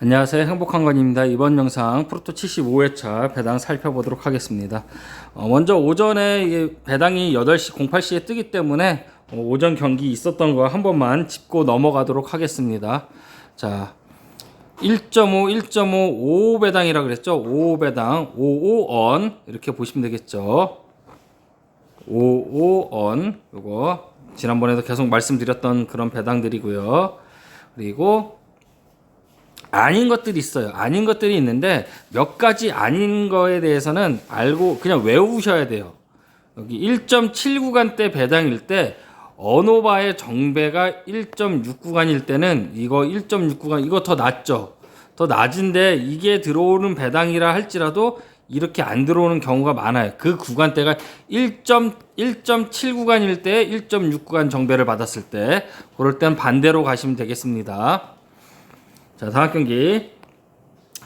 안녕하세요. 행복한 건입니다. 이번 영상 프로토 75회차 배당 살펴보도록 하겠습니다. 어, 먼저 오전에 배당이 8시 08시에 뜨기 때문에 어, 오전 경기 있었던 거 한 번만 짚고 넘어가도록 하겠습니다. 자 1.5, 1.5, 5배당이라 그랬죠? 5배당 55원 이렇게 보시면 되겠죠? 55원 요거 지난번에도 계속 말씀드렸던 그런 배당들이고요. 그리고 아닌 것들이 있어요. 아닌 것들이 있는데 몇 가지 아닌 거에 대해서는 알고 그냥 외우셔야 돼요. 여기 1.7구간 대 배당일 때 어노바의 정배가 1.6구간일 때는 이거 1.6구간 이거 더 낮죠. 더 낮은데 이게 들어오는 배당이라 할지라도 이렇게 안 들어오는 경우가 많아요. 그 구간대가 1.1.7 구간일 때 1.6 구간 정배를 받았을 때 그럴 땐 반대로 가시면 되겠습니다. 자, 다음 경기.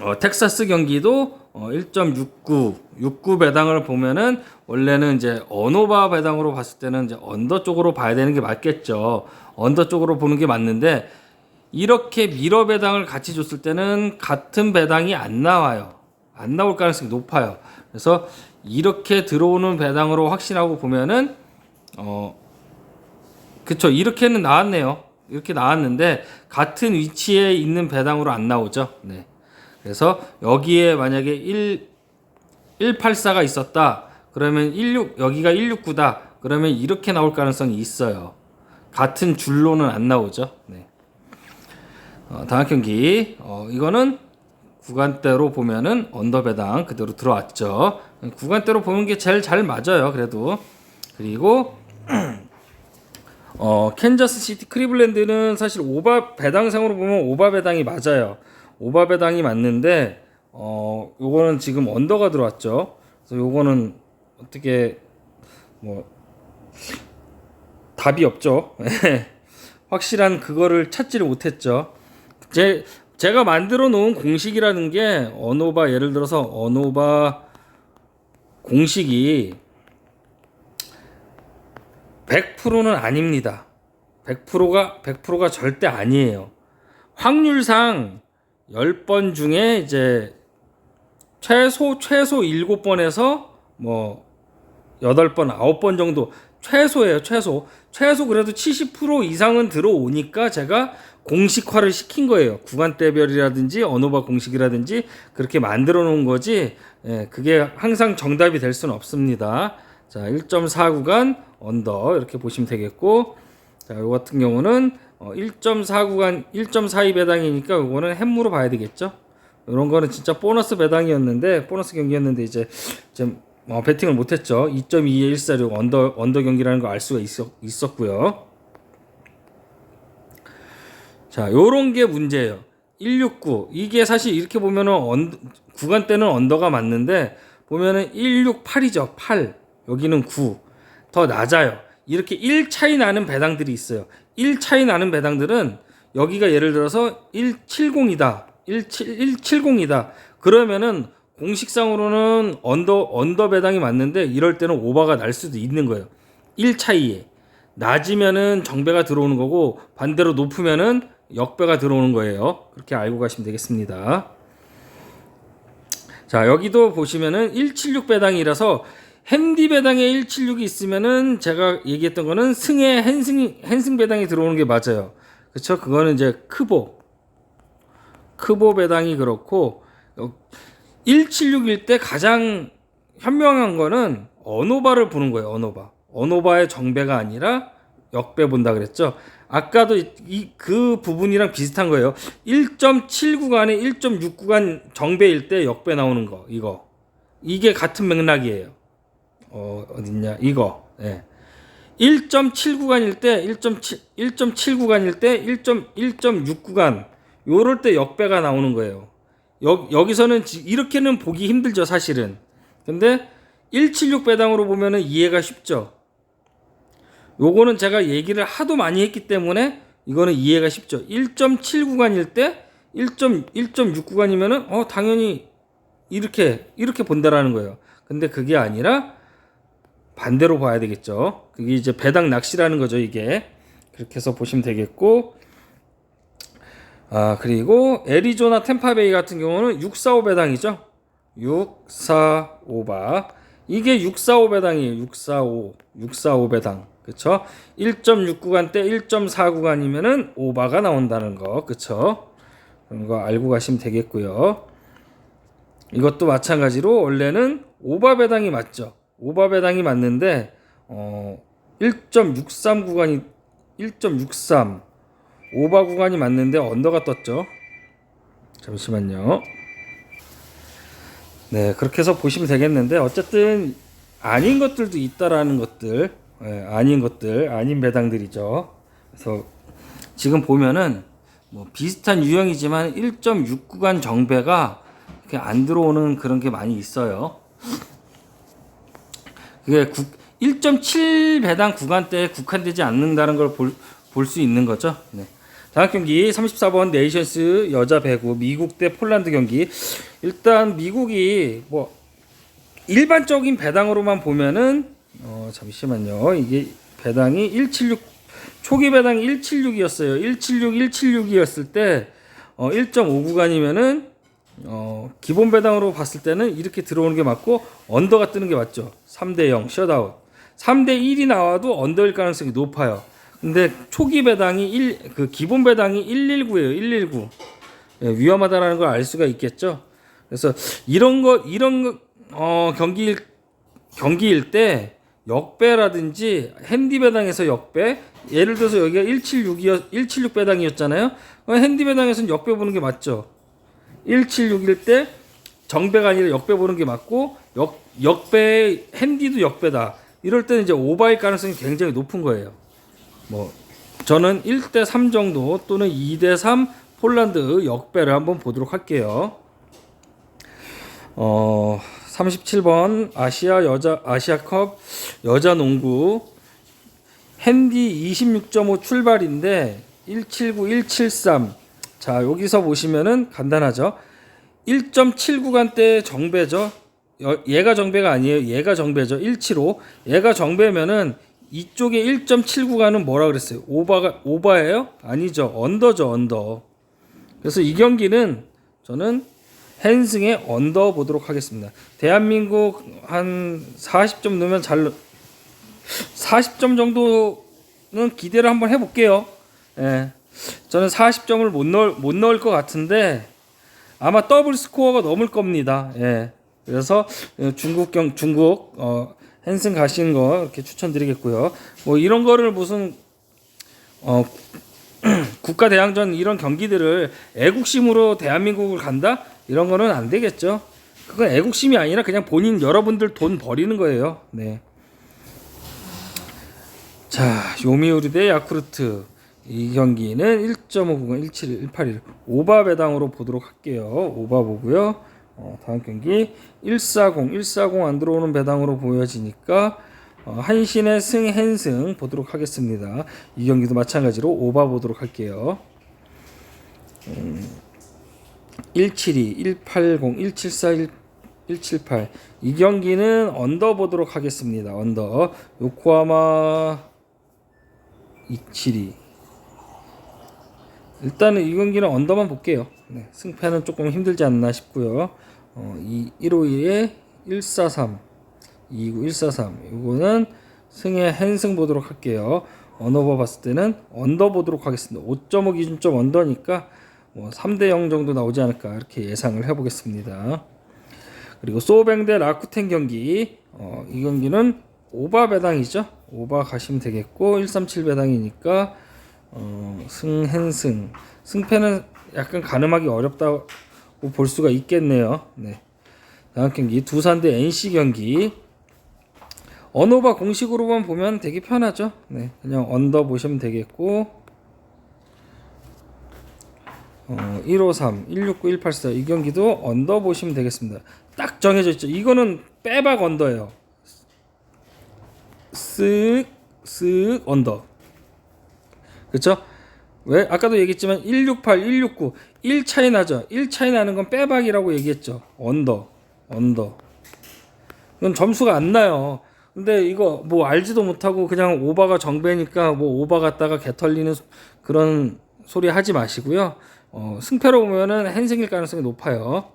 어, 텍사스 경기도 어, 1.69, 69 배당을 보면은 원래는 이제 언오바 배당으로 봤을 때는 이제 언더 쪽으로 봐야 되는 게 맞겠죠. 언더 쪽으로 보는 게 맞는데 이렇게 미러 배당을 같이 줬을 때는 같은 배당이 안 나와요. 안 나올 가능성이 높아요. 그래서 이렇게 들어오는 배당으로 확신하고 보면은 어 그쵸 이렇게는 나왔네요. 이렇게 나왔는데 같은 위치에 있는 배당으로 안 나오죠. 네. 그래서 여기에 만약에 1 184가 있었다. 그러면 16 여기가 169다. 그러면 이렇게 나올 가능성이 있어요. 같은 줄로는 안 나오죠. 네. 어, 다음 경기 어, 이거는 구간대로 보면은 언더 배당 그대로 들어왔죠. 구간대로 보는 게 제일 잘 맞아요. 그래도 그리고 어, 캔자스 시티 크리블랜드는 사실 오바 배당상으로 보면 오바 배당이 맞아요. 오바 배당이 맞는데 어, 요거는 지금 언더가 들어왔죠. 그래서 요거는 어떻게 뭐 답이 없죠. 확실한 그거를 찾지를 못했죠. 제 제가 만들어 놓은 공식이라는 게 언오바 예를 들어서 언오바 공식이 100%는 아닙니다. 100%가 100%가 절대 아니에요. 확률상 10번 중에 이제 최소 최소 7번에서 뭐 8번, 9번 정도 최소예요, 최소. 최소 그래도 70% 이상은 들어오니까 제가 공식화를 시킨 거예요. 구간대별이라든지 언어바 공식이라든지 그렇게 만들어 놓은 거지. 예, 그게 항상 정답이 될 수는 없습니다. 자, 1.4 구간 언더 이렇게 보시면 되겠고 자, 요 같은 경우는 어, 1.4 구간 1.42 배당이니까 요거는 햄무로 봐야 되겠죠. 이런 거는 진짜 보너스 배당이었는데 보너스 경기였는데 이제 좀 어, 배팅을 못했죠. 2.2에 146 언더 언더 경기라는 거알 수가 있었, 있었고요. 자, 요런 게 문제예요. 169 이게 사실 이렇게 보면은 언, 구간 때는 언더가 맞는데 보면은 168이죠. 8 여기는 9. 더 낮아요. 이렇게 1 차이 나는 배당들이 있어요. 1 차이 나는 배당들은 여기가 예를 들어서 170이다. 17, 170이다. 그러면은 공식상으로는 언더 언더 배당이 맞는데 이럴 때는 오버가 날 수도 있는 거예요. 1 차이에. 낮으면은 정배가 들어오는 거고 반대로 높으면은 역배가 들어오는 거예요. 그렇게 알고 가시면 되겠습니다. 자, 여기도 보시면은 176 배당이라서 핸디 배당에 176이 있으면은 제가 얘기했던 거는 승에 핸승 핸승 배당이 들어오는 게 맞아요. 그렇죠? 그거는 이제 크보 크보 배당이 그렇고 176일 때 가장 현명한 거는 언오바를 보는 거예요. 언오바. 언오바의 정배가 아니라 역배 본다 그랬죠. 아까도 이 그 부분이랑 비슷한 거예요. 1.7구간에 1.6구간 정배일 때 역배 나오는 거 이거 이게 같은 맥락이에요. 어, 어딨냐, 이거. 예. 1.7 구간일 때, 1.7, 1.7 구간일 때, 1.1.6 구간, 요럴 때 역배가 나오는 거예요. 여, 여기서는 지- 이렇게는 보기 힘들죠, 사실은. 근데 176 배당으로 보면은 이해가 쉽죠. 요거는 제가 얘기를 하도 많이 했기 때문에 이거는 이해가 쉽죠. 1.7 구간일 때 1.1.6 구간이면은 어 당연히 이렇게 이렇게 본다라는 거예요. 근데 그게 아니라 반대로 봐야 되겠죠. 그게 이제 배당 낚시라는 거죠, 이게. 그렇게 해서 보시면 되겠고 아, 그리고 애리조나 템파베이 같은 경우는 645 배당이죠. 645바. 이게 645 배당이에요. 645. 645 배당. 그쵸? 1.6 구간대 1.4 구간이면은 오바가 나온다는 거. 그쵸? 그런 거 알고 가시면 되겠고요. 이것도 마찬가지로 원래는 오바 배당이 맞죠. 오바 배당이 맞는데 어 1.63 구간이 1.63 오바 구간이 맞는데 언더가 떴죠. 잠시만요. 네, 그렇게 해서 보시면 되겠는데 어쨌든 아닌 것들도 있다라는 것들, 예, 아닌 것들, 아닌 배당들이죠. 그래서 지금 보면은 뭐 비슷한 유형이지만 1.6 구간 정배가 이렇게 안 들어오는 그런 게 많이 있어요. 그게 1.7 배당 구간대에 국한되지 않는다는 걸 볼 수 있는 거죠. 네. 다음 경기 34번 네이션스 여자 배구 미국 대 폴란드 경기. 일단 미국이 뭐 일반적인 배당으로만 보면은 어 잠시만요. 이게 배당이 176 초기 배당이 176이었어요. 176 176이었을 때 어, 1.5 구간이면은 어, 기본 배당으로 봤을 때는 이렇게 들어오는 게 맞고 언더가 뜨는 게 맞죠. 3대 0 셧아웃. 3대 1이 나와도 언더일 가능성이 높아요. 근데 초기 배당이 1, 그 기본 배당이 119예요. 119. 예, 위험하다라는 걸 알 수가 있겠죠. 그래서 이런 거 이런 거, 어, 경기 경기일 때 역배라든지 핸디 배당에서 역배 예를 들어서 여기가 176이었 176 배당이었잖아요. 핸디 배당에서는 역배 보는 게 맞죠. 176일 때 정배가 아니라 역배 보는 게 맞고 역 역배 핸디도 역배다. 이럴 때는 이제 오바일 가능성이 굉장히 높은 거예요. 뭐 저는 1대 3 정도 또는 2대 3 폴란드 역배를 한번 보도록 할게요. 어 37번 아시아 여자 아시아컵 여자 농구 핸디 26.5 출발인데 179 173. 자, 여기서 보시면은 간단하죠. 1.7 구간대 정배죠. 여- 얘가 정배가 아니에요. 얘가 정배죠. 175. 얘가 정배면은 이쪽에 1.7 구간은 뭐라 그랬어요? 오바가 오바예요? 아니죠. 언더죠, 언더. 그래서 이 경기는 저는 헨승의 언더 보도록 하겠습니다. 대한민국 한 40점 넣으면 잘 넣- 40점 정도는 기대를 한번 해볼게요. 예. 저는 40점을 못 넣을, 못 넣을 것 같은데 아마 더블 스코어가 넘을 겁니다. 예. 그래서 어, 중국 경 중국 어, 헨슨 가시는 거 이렇게 추천드리겠고요. 뭐 이런 거를 무슨 어 국가 대항전 이런 경기들을 애국심으로 대한민국을 간다 이런 거는 안 되겠죠. 그건 애국심이 아니라 그냥 본인 여러분들 돈 버리는 거예요. 네. 자, 요미우리 대 야쿠르트. 이 경기는 1.5구간 17, 181 오바 배당으로 보도록 할게요. 오바 보고요. 어, 다음 경기 140, 140 안 들어오는 배당으로 보여지니까 어, 한신의 승hen승 보도록 하겠습니다. 이 경기도 마찬가지로 오바 보도록 할게요. 음, 172, 180, 174, 1 178. 이 경기는 언더 보도록 하겠습니다. 언더. 요코하마 272. 일단은 이 경기는 언더만 볼게요. 네, 승패는 조금 힘들지 않나 싶고요. 어, 이 152에 143. 229 143. 이거는 승의 헨승 보도록 할게요. 언어버 봤을 때는 언더 보도록 하겠습니다. 5.5 기준점 언더니까 뭐 3대 0 정도 나오지 않을까 이렇게 예상을 해보겠습니다. 그리고 소뱅 대 라쿠텐 경기 어, 이 경기는 오바 배당이죠 오바 가시면 되겠고 137 배당이니까 어, 승hen승 승패는 약간 가늠하기 어렵다고 볼 수가 있겠네요 네. 다음 경기 두산 대 NC 경기 언어바 공식으로만 보면 되게 편하죠 네, 그냥 언더 보시면 되겠고 어, 153, 169, 184 이 경기도 언더 보시면 되겠습니다. 딱 정해져 있죠. 이거는 빼박 언더예요. 쓱, 쓱 언더. 그렇죠? 왜? 아까도 얘기했지만 168, 169, 1 차이 나죠. 1 차이 나는 건 빼박이라고 얘기했죠. 언더, 언더. 이건 점수가 안 나요. 근데 이거 뭐 알지도 못하고 그냥 오바가 정배니까 뭐 오바 갔다가 개 털리는 그런 소리 하지 마시고요. 어, 승패로 보면은 핸승일 가능성이 높아요.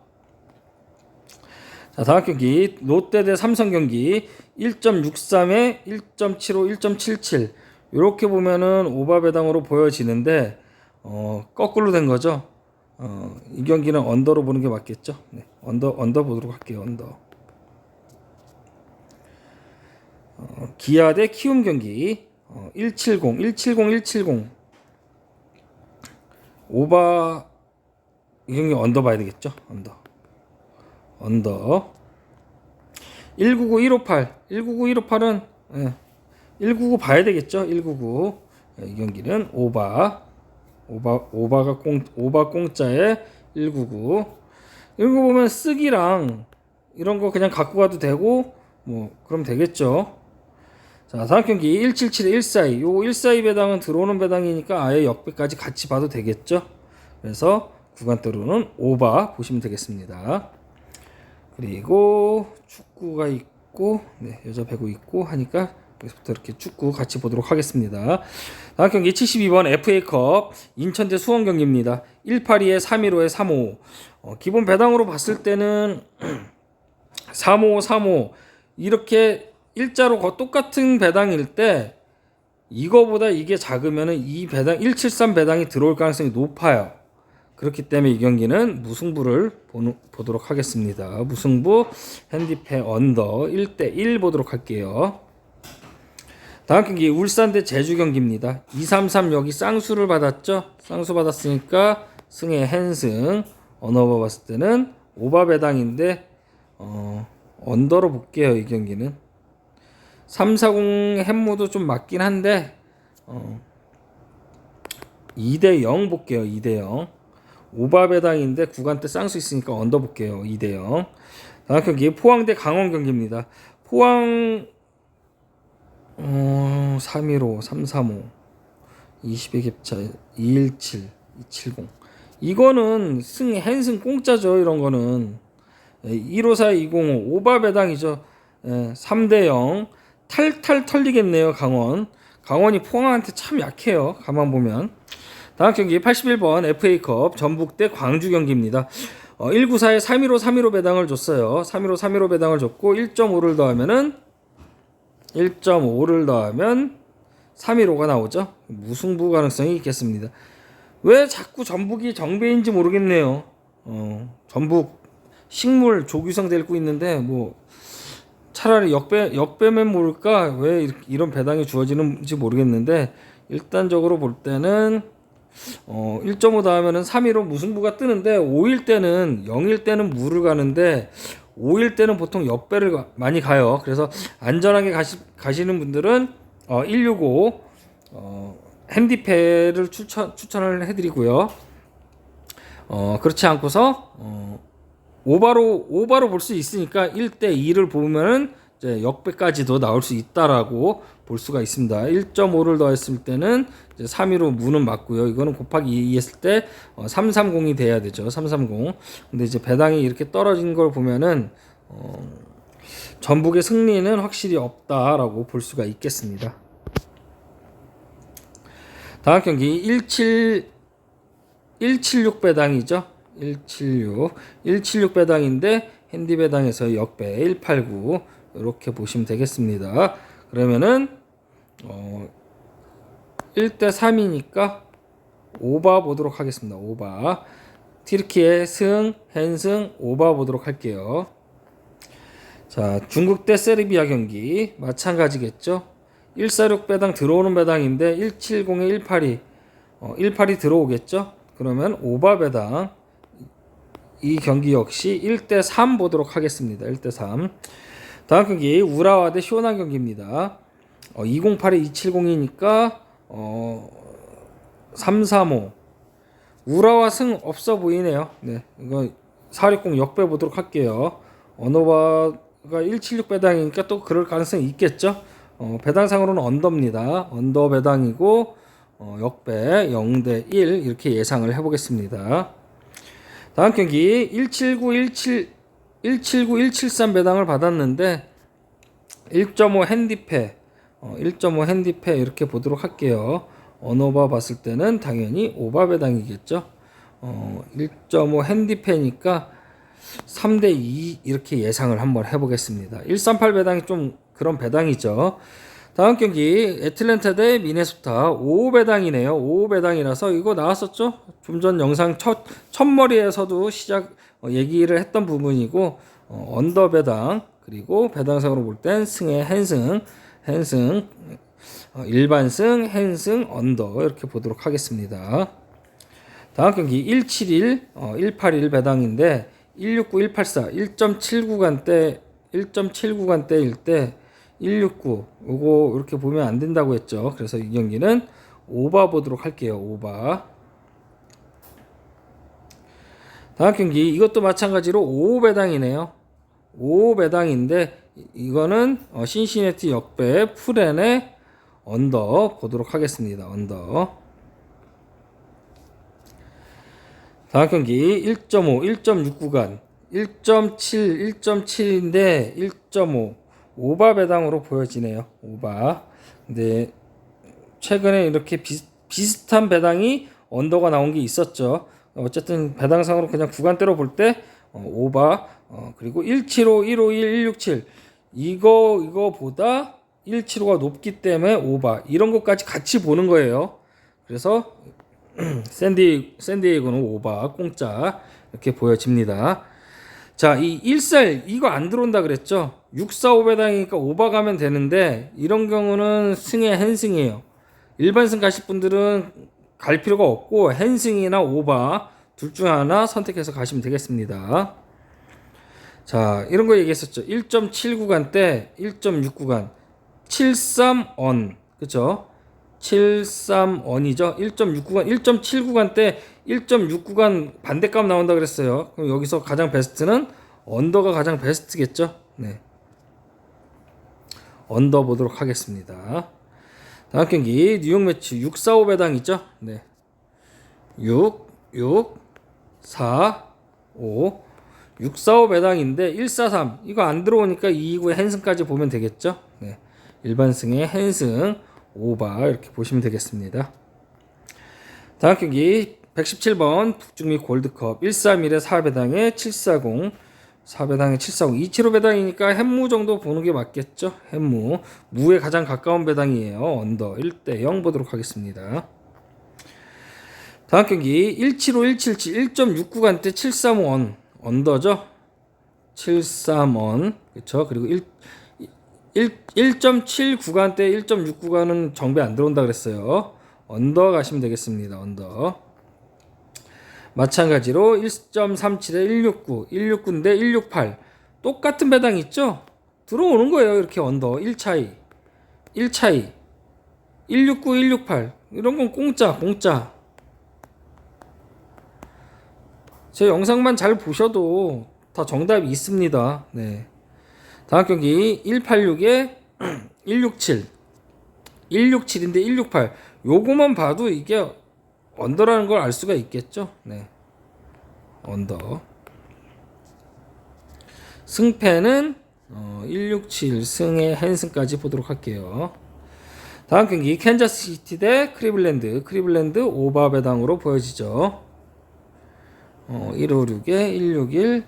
자, 다음 경기 롯데 대 삼성 경기 1.63에 1.75, 1.77 이렇게 보면은 오바 배당으로 보여지는데 어, 거꾸로 된 거죠. 어, 이 경기는 언더로 보는 게 맞겠죠. 네, 언더 언더 보도록 할게요. 언더. 어, 기아 대 키움 경기 어, 170, 170, 170 오바 이 경기 언더 봐야 되겠죠. 언더. 언더 199 158 199 158은 예, 199 봐야 되겠죠? 199 예, 이 경기는 오바. 오바 오바가 공 오바 공짜에 199 이거 보면 쓰기랑 이런 거 그냥 갖고 가도 되고 뭐 그럼 되겠죠? 자 다음 경기 177에 142 요거 142 배당은 들어오는 배당이니까 아예 역배까지 같이 봐도 되겠죠? 그래서 구간대로는 오바 보시면 되겠습니다. 그리고 축구가 있고 네, 여자 배구 있고 하니까 여기서부터 이렇게 축구 같이 보도록 하겠습니다. 다음 경기 72번 FA컵 인천 대 수원 경기입니다. 182에 315에 35. 어, 기본 배당으로 봤을 때는 35, 35 이렇게 일자로 거 똑같은 배당일 때 이거보다 이게 작으면은 이 배당 173 배당이 들어올 가능성이 높아요. 그렇기 때문에 이 경기는 무승부를 보도록 하겠습니다. 무승부 핸디패 언더 1대 1 보도록 할게요. 다음 경기 울산 대 제주 경기입니다. 233 여기 쌍수를 받았죠? 쌍수 받았으니까 승의 핸승 언어버 봤을 때는 오바 배당인데 어, 언더로 볼게요. 이 경기는 340 햄모도 좀 맞긴 한데 어, 2대 0 볼게요. 2대 0 오바 배당인데 구간대 쌍수 있으니까 언더 볼게요. 2대 0. 다음 경기 포항 대 강원 경기입니다. 포항 어, 315, 335, 20의 갭차 217, 270. 이거는 승 핸승 공짜죠. 이런 거는 154, 205 오바 배당이죠. 예, 3대 0 탈탈 털리겠네요. 강원. 강원이 포항한테 참 약해요. 가만 보면. 다음 경기 81번 FA컵 전북 대 광주 경기입니다. 어, 194에 315 315 배당을 줬어요. 315 315 배당을 줬고 1.5를 더하면은 1.5를 더하면 315가 나오죠. 무승부 가능성이 있겠습니다. 왜 자꾸 전북이 정배인지 모르겠네요. 어, 전북 식물 조규성 데리고 있는데 뭐 차라리 역배 역배면 모를까 왜 이런 배당이 주어지는지 모르겠는데 일단적으로 볼 때는 어, 1.5 더하면은 3위로 무승부가 뜨는데 5일 때는 0일 때는 무를 가는데 5일 때는 보통 역배를 가- 많이 가요. 그래서 안전하게 가시, 가시는 분들은 어, 165 어, 핸디패를 추천 추천을 해드리고요. 어, 그렇지 않고서 어, 오바로 오바로 볼 수 있으니까 1대 2를 보면은 이제 역배까지도 나올 수 있다라고 볼 수가 있습니다. 1.5를 더했을 때는 이제 3위로 무는 맞고요. 이거는 곱하기 2 했을 때 어, 330이 돼야 되죠. 330. 근데 이제 배당이 이렇게 떨어진 걸 보면은 어, 전북의 승리는 확실히 없다라고 볼 수가 있겠습니다. 다음 경기 17 176 배당이죠. 176. 176 배당인데 핸디 배당에서 역배 189 이렇게 보시면 되겠습니다. 그러면은 어 1대 3이니까 오바 보도록 하겠습니다. 오바. 티르키의 승, 헨승 오바 보도록 할게요. 자, 중국 대 세르비아 경기 마찬가지겠죠. 146 배당 들어오는 배당인데 170에 182 어, 182 들어오겠죠. 그러면 오바 배당 이 경기 역시 1대 3 보도록 하겠습니다. 1대 3. 다음 경기 우라와 대 시원한 경기입니다. 어, 208에 270이니까 어, 335 우라와 승 없어 보이네요. 네, 이거 460 역배 보도록 할게요. 언어바가 176 배당이니까 또 그럴 가능성이 있겠죠. 어, 배당상으로는 언더입니다. 언더 배당이고 어, 역배 0대 1 이렇게 예상을 해보겠습니다. 다음 경기 179 17 179 173 배당을 받았는데 1.5 핸디패 어, 1.5 핸디패 이렇게 보도록 할게요. 언어바 봤을 때는 당연히 오바 배당이겠죠. 어, 1.5 핸디패니까 3대 2 이렇게 예상을 한번 해보겠습니다. 138 배당이 좀 그런 배당이죠. 다음 경기 애틀랜타 대 미네소타 5 배당이네요. 5 배당이라서 이거 나왔었죠? 좀 전 영상 첫 첫머리에서도 시작 어, 얘기를 했던 부분이고 어, 언더 배당 그리고 배당상으로 볼 땐 승의 헨승 헨승 어, 일반승 헨승 언더 이렇게 보도록 하겠습니다. 다음 경기 171 어, 181 배당인데 169 184 1.7구간대 1.7구간대일 때 169 요거 이렇게 보면 안 된다고 했죠. 그래서 이 경기는 오바 보도록 할게요. 오바. 다음 경기 이것도 마찬가지로 5배당이네요. 5배당인데 이거는 어, 신시내티 역배 풀엔의 언더 보도록 하겠습니다. 언더. 다음 경기 1.5, 1.6 구간 1.7, 1.7인데 1.5 오바 배당으로 보여지네요. 오바. 근데 최근에 이렇게 비, 비슷한 배당이 언더가 나온 게 있었죠. 어쨌든 배당상으로 그냥 구간대로 볼 때 어, 오바 어, 그리고 175, 151, 167 이거 이거보다 175가 높기 때문에 오바 이런 것까지 같이 보는 거예요. 그래서 샌디 샌디에이고는 오바 공짜 이렇게 보여집니다. 자, 이 1살 이거 안 들어온다 그랬죠? 645 배당이니까 오바 가면 되는데 이런 경우는 승의 헨승이에요. 일반 승 가실 분들은 갈 필요가 없고 헨승이나 오바 둘 중 하나 선택해서 가시면 되겠습니다. 자, 이런 거 얘기했었죠. 1.7 구간 때 1.6 구간 73원 그죠? 73원이죠. 1.6 구간 1.7 구간 때 1.6 구간 반대값 나온다 그랬어요. 그럼 여기서 가장 베스트는 언더가 가장 베스트겠죠. 네. 언더 보도록 하겠습니다. 다음 경기 뉴욕 매치 645 배당 있죠? 네. 6 6 4 5 645 배당인데 143 이거 안 들어오니까 229의 헨승까지 보면 되겠죠? 네. 일반승의 헨승 오바 이렇게 보시면 되겠습니다. 다음 경기 117번 북중미 골드컵 131의 4배당에 740 4배당에 740 275 배당이니까 햄무 정도 보는 게 맞겠죠? 햄무 무에 가장 가까운 배당이에요. 언더 1대 0 보도록 하겠습니다. 다음 경기 175 177 1.6 구간대 735원 언더죠? 735원 그렇죠? 그리고 1 1.7 구간대 1.6 구간은 정배 안 들어온다 그랬어요. 언더 가시면 되겠습니다. 언더. 마찬가지로 1.37에 169, 169인데 168 똑같은 배당 있죠? 들어오는 거예요. 이렇게 언더 1 차이, 1 차이, 169, 168 이런 건 공짜, 공짜. 제 영상만 잘 보셔도 다 정답이 있습니다. 네. 다음 경기 186에 167 167인데 168 요거만 봐도 이게 언더라는 걸 알 수가 있겠죠? 네. 언더. 승패는 어, 167 승의 헨승까지 보도록 할게요. 다음 경기 캔자스 시티 대 크리블랜드. 크리블랜드 오바 배당으로 보여지죠. 어, 156에 161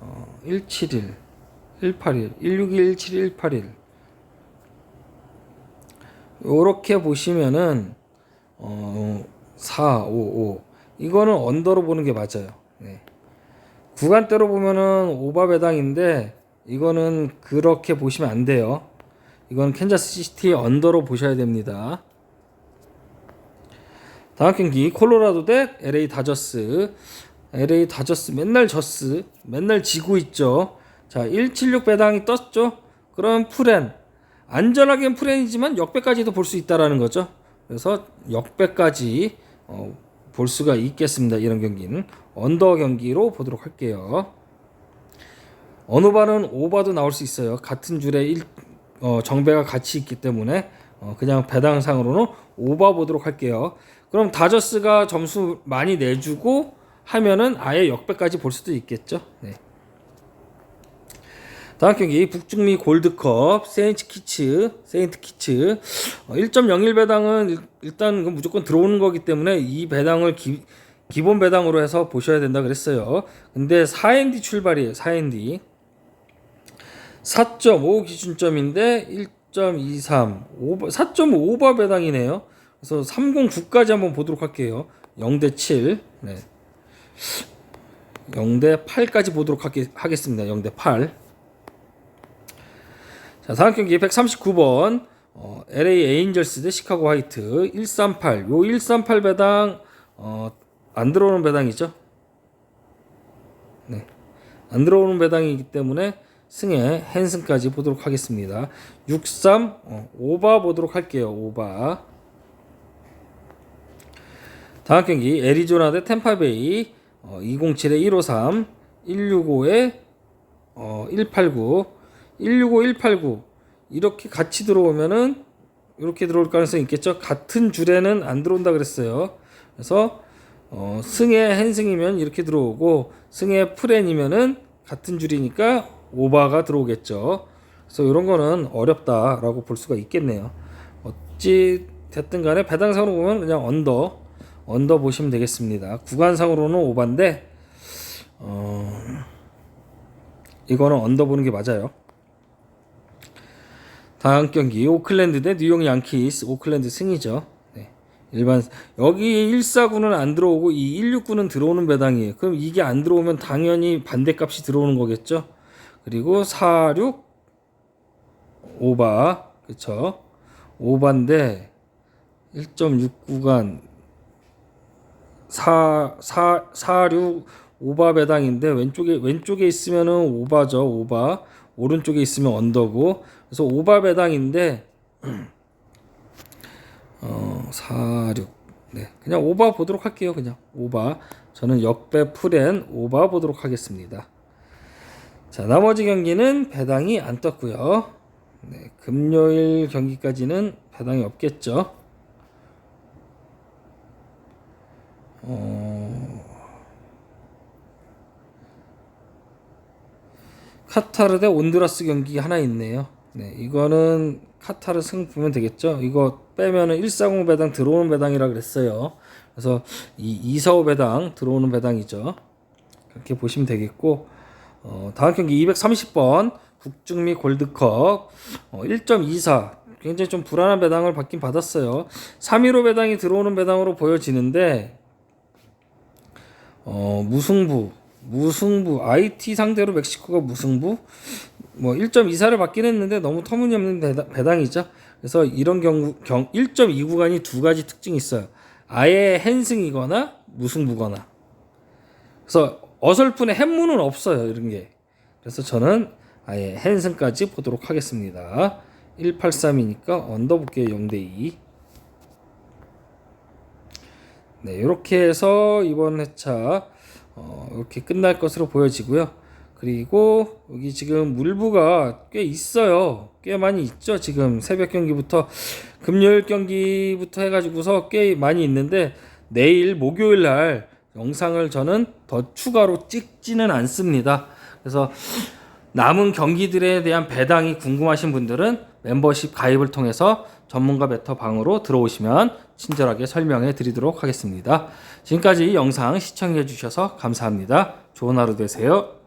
어, 171 181, 161, 171, 181. 요렇게 보시면은 어 4, 5, 5. 이거는 언더로 보는 게 맞아요. 네. 구간대로 보면은 오바 배당인데 이거는 그렇게 보시면 안 돼요. 이건 캔자스 시티 언더로 보셔야 됩니다. 다음 경기 콜로라도 대 LA 다저스. LA 다저스 맨날 졌스. 맨날 지고 있죠. 자, 176 배당이 떴죠? 그럼 프렌. 안전하게는 프렌이지만 역배까지도 볼 수 있다라는 거죠. 그래서 역배까지 어, 볼 수가 있겠습니다. 이런 경기는 언더 경기로 보도록 할게요. 어느 바는 오바도 나올 수 있어요. 같은 줄에 일, 어, 정배가 같이 있기 때문에 어, 그냥 배당상으로는 오바 보도록 할게요. 그럼 다저스가 점수 많이 내주고 하면은 아예 역배까지 볼 수도 있겠죠. 네. 다음 경기 북중미 골드컵 세인트 키츠 세인트 키츠 어, 1.01 배당은 일- 일단 그 무조건 들어오는 거기 때문에 이 배당을 기, 기본 배당으로 해서 보셔야 된다 그랬어요. 근데 4ND 출발이에요. 4ND. 4.5 기준점인데 1.23 오버 4.5바 배당이네요. 그래서 309까지 한번 보도록 할게요. 0대 7. 네. 0대 8까지 보도록 하겠, 하겠습니다. 0대 8. 자, 다음 경기 139번 어, LA 에인절스 대 시카고 화이트 138. 요 138 배당 어, 안 들어오는 배당이죠. 네. 안 들어오는 배당이기 때문에 승에 헨슨까지 보도록 하겠습니다. 63 어, 오바 보도록 할게요. 오바. 다음 경기 애리조나 대 템파베이 어, 207에 153, 165에 어, 189, 165, 189 이렇게 같이 들어오면은 이렇게 들어올 가능성이 있겠죠. 같은 줄에는 안 들어온다 그랬어요. 그래서 어, 승의 헨승이면 이렇게 들어오고 승의 프렌이면은 같은 줄이니까 오바가 들어오겠죠. 그래서 이런 거는 어렵다라고 볼 수가 있겠네요. 어찌 됐든 간에 배당상으로 보면 그냥 언더 언더 보시면 되겠습니다. 구간상으로는 오반데 어, 이거는 언더 보는 게 맞아요. 다음 경기 오클랜드 대 뉴욕 양키스 오클랜드 승이죠. 네. 일반 여기 149는 안 들어오고 이 169는 들어오는 배당이에요. 그럼 이게 안 들어오면 당연히 반대값이 들어오는 거겠죠. 그리고 46 오바 그쵸 오바인데 1.6구간 4, 4, 46 오바 배당인데 왼쪽에 왼쪽에 있으면은 오바죠 오바 오른쪽에 있으면 언더고 그래서 오바 배당인데 어, 46 네, 그냥 오바 보도록 할게요. 그냥 오바. 저는 역배 풀엔 오바 보도록 하겠습니다. 자, 나머지 경기는 배당이 안 떴고요. 네, 금요일 경기까지는 배당이 없겠죠. 어... 카타르 대 온두라스 경기 하나 있네요. 네, 이거는 카타르 승 보면 되겠죠. 이거 빼면은 140 배당 들어오는 배당이라 그랬어요. 그래서 이 245 배당 들어오는 배당이죠. 그렇게 보시면 되겠고 어, 다음 경기 230번 북중미 골드컵 어, 1.24 굉장히 좀 불안한 배당을 받긴 받았어요. 315 배당이 들어오는 배당으로 보여지는데 어, 무승부 무승부 IT 상대로 멕시코가 무승부 뭐 1.24를 받긴 했는데 너무 터무니없는 배당, 배당이죠. 그래서 이런 경우 경 1.29간이 두 가지 특징이 있어요. 아예 헨승이거나 무승부거나. 그래서 어설픈의 햇무는 없어요. 이런 게. 그래서 저는 아예 헨승까지 보도록 하겠습니다. 183이니까 언더 볼게요. 0대 2. 네, 이렇게 해서 이번 회차 어, 이렇게 끝날 것으로 보여지고요. 그리고 여기 지금 물부가 꽤 있어요. 꽤 많이 있죠. 지금 새벽 경기부터 금요일 경기부터 해가지고서 꽤 많이 있는데 내일 목요일 날 영상을 저는 더 추가로 찍지는 않습니다. 그래서 남은 경기들에 대한 배당이 궁금하신 분들은 멤버십 가입을 통해서 전문가 베터 방으로 들어오시면 친절하게 설명해 드리도록 하겠습니다. 지금까지 영상 시청해 주셔서 감사합니다. 좋은 하루 되세요.